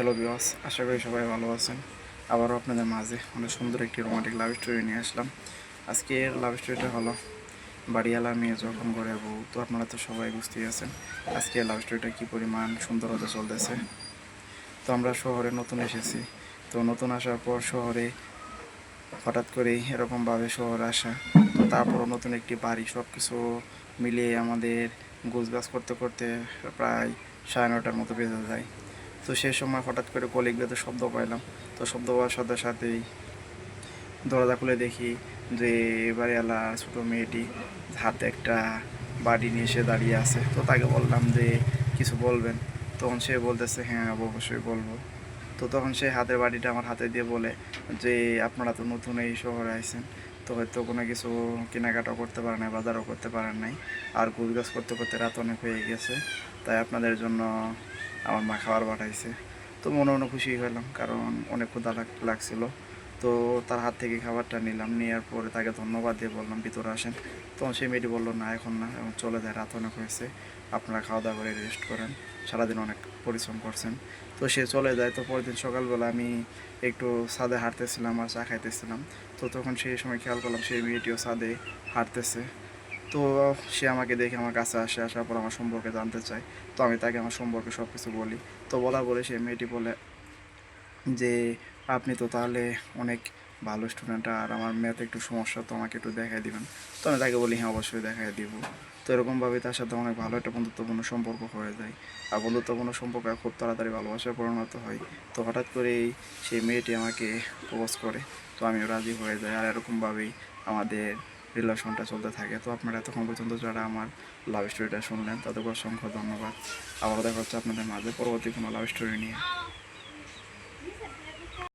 Hello বিওয়াস আশা করি সবাই ভালো আছেন। আবারও আপনাদের মাঝে অনেক সুন্দর একটি রোমান্টিক লাভ স্টোরি নিয়ে আসলাম। আজকের লাভ স্টোরিটা হলো বাড়িওয়ালা মেয়ে যখন করে বউ, তো আপনারা তো সবাই বুঝতেই আছেন আজকে লাভ স্টোরিটা কী পরিমাণ সুন্দর হতে চলতেছে। তো আমরা শহরে নতুন এসেছি, তো নতুন আসার পর শহরে হঠাৎ করেই এরকমভাবে শহরে আসা, তো তারপরও নতুন একটি বাড়ি সব কিছু মিলিয়ে আমাদের গোছগাছ করতে করতে প্রায় সাড়ে নটার মতো বেজে যায়। তো সেই সময় হঠাৎ করে কলিগ কলিগদের শব্দ পাইলাম। তো শব্দ পাওয়ার সাথে সাথেই দরজা খুলে দেখি যে, এবারে এলা ছোটো মেয়েটি হাতে একটা বাড়ি নিয়ে এসে দাঁড়িয়ে আছে। তো তাকে বললাম যে, কিছু বলবেন? তখন সে বলতেছে হ্যাঁ অবশ্যই বলব। তো তখন সে হাতের বাড়িটা আমার হাতে দিয়ে বলে যে, আপনারা তো নতুন এই শহরে আইছেন, তো হয়তো কোনো কিছু কেনাকাটা করতে পারেন নাই, বাজারও করতে পারেন নাই। আর গুজগাছ করতে করতে রাত অনেক হয়ে গেছে, তাই আপনাদের জন্য আমার মা খাবার পাঠাইছে। তো মনে মনে খুশি হলাম কারণ অনেক লাগ লাগছিল। তো তার হাত থেকে খাবারটা নিলাম নেওয়ার পরে তাকে ধন্যবাদ দিয়ে বললাম, ভিতরে আসেন। তখন সেই মেয়েটি বলল, না, এখন না। এখন চলে যায়, রাত অনেক হয়েছে। আপনারা খাওয়া দাওয়া করে রেস্ট করেন। সারাদিন অনেক পরিশ্রম করছেন। তো সে চলে যায়। তো পরের দিন সকালবেলা আমি একটু ছাদে হাঁটতেছিলাম আর চা খাইতেছিলাম। তো তখন সেই সময় খেয়াল করলাম, সেই মেয়েটিও ছাদে হাঁটতেছে। তো সে আমাকে দেখে আমার কাছে আসে, আসার পর আমার সম্পর্কে জানতে চায়। তো আমি তাকে আমার সম্পর্কে সব কিছু বলি। তো বলা বলে সে মেয়েটি বলে যে, আপনি তো তাহলে অনেক ভালো স্টুডেন্ট আর আমার ম্যাথে একটু সমস্যা, তো আমাকে একটু দেখাই দিবেন। তো আমি তাকে বলি হ্যাঁ অবশ্যই দেখাই দিব। তো এরকমভাবে তার সাথে অনেক ভালো একটা বন্ধুত্বপূর্ণ সম্পর্ক হয়ে যায়। আর বন্ধুত্বপূর্ণ সম্পর্ক খুব তাড়াতাড়ি ভালোবাসায় পরিণত হয়। তো হঠাৎ করেই সেই মেয়েটি আমাকে প্রপোজ করে। তো আমিও রাজি হয়ে যাই। আর এরকমভাবেই আমাদের রিলেশনটা চলতে থাকে। তো আপনারা এতক্ষণ পর্যন্ত যারা আমার লাভ স্টোরিটা শুনলেন, তাদেরকে অসংখ্য ধন্যবাদ। আবার দেখা হচ্ছে আপনাদের মাঝে পরবর্তী কোনো লাভ স্টোরি নিয়ে।